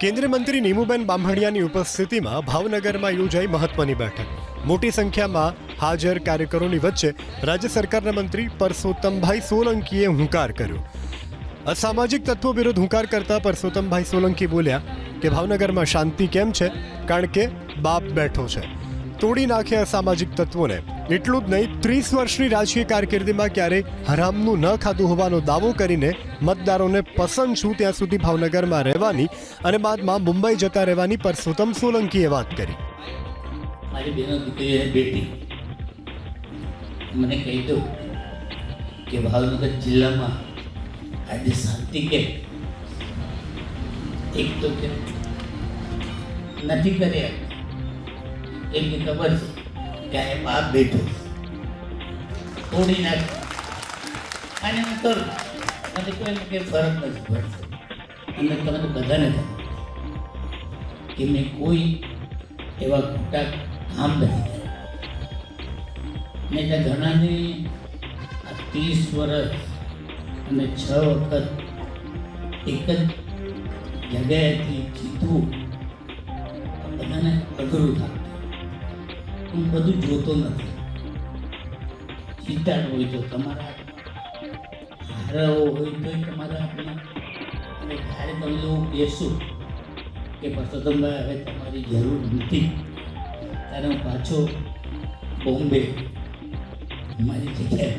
કેન્દ્રીય મંત્રી નીમુબેન બામણિયાની ઉપસ્થિતિમાં ભાવનગરમાં યોજાઈ મહત્વની બેઠક. મોટી સંખ્યામાં હાજર કાર્યકરોની વચ્ચે રાજ્ય સરકારના મંત્રી પરસોત્તમભાઈ સોલંકીએ હુંકાર કર્યો. અસામાજિક તત્વો વિરુદ્ધ હુંકાર કરતા પરસોત્તમભાઈ સોલંકી બોલ્યા કે ભાવનગરમાં શાંતિ કેમ છે? કારણ કે બાપ બેઠો છે. તોડી નાખ્યા સામાજિક તત્વોને. એટલું જ નહીં, ત્રીસ વર્ષની રાજકીય કારકિર્દીમાં ક્યારેય હરામનું ન ખાધું હોવાનો દાવો કરીને મતદારોને પસંદ છું ત્યાં સુધી ભાવનગરમાં રહેવાની અને બાદમાં મુંબઈ જતા રહેવાની પરસોત્તમ સોલંકીએ વાત કરી. મને કહી દો કે ભાવનગર જિલ્લામાં આજે શાંતિ કે? એક તો કે નથી કર્યા એમને ખબર છે કે આ બાપ બેઠો. તોડી નાખ. અને હું કરું. મને કોઈ કંઈ ફરક નથી પડતો. અને તમને બધાને કે મેં કોઈ એવા ખોટા કામ નથી મેં ત્યાં ઘણાની ત્રીસ વર્ષ અને છ વખત એક જ જગ્યાએથી જીતવું બધાને અઘરું થાય હું બધું જોતો નથી. ચિંતા હોય તો તમારા હારાઓ હોય તો તમારા હાથમાં. અને જ્યારે તમે એવું કહેશો કે પરસોત્તમભાઈ, હવે તમારી જરૂર નથી. ત્યારે હું પાછો બોમ્બે. મારી જગ્યાએ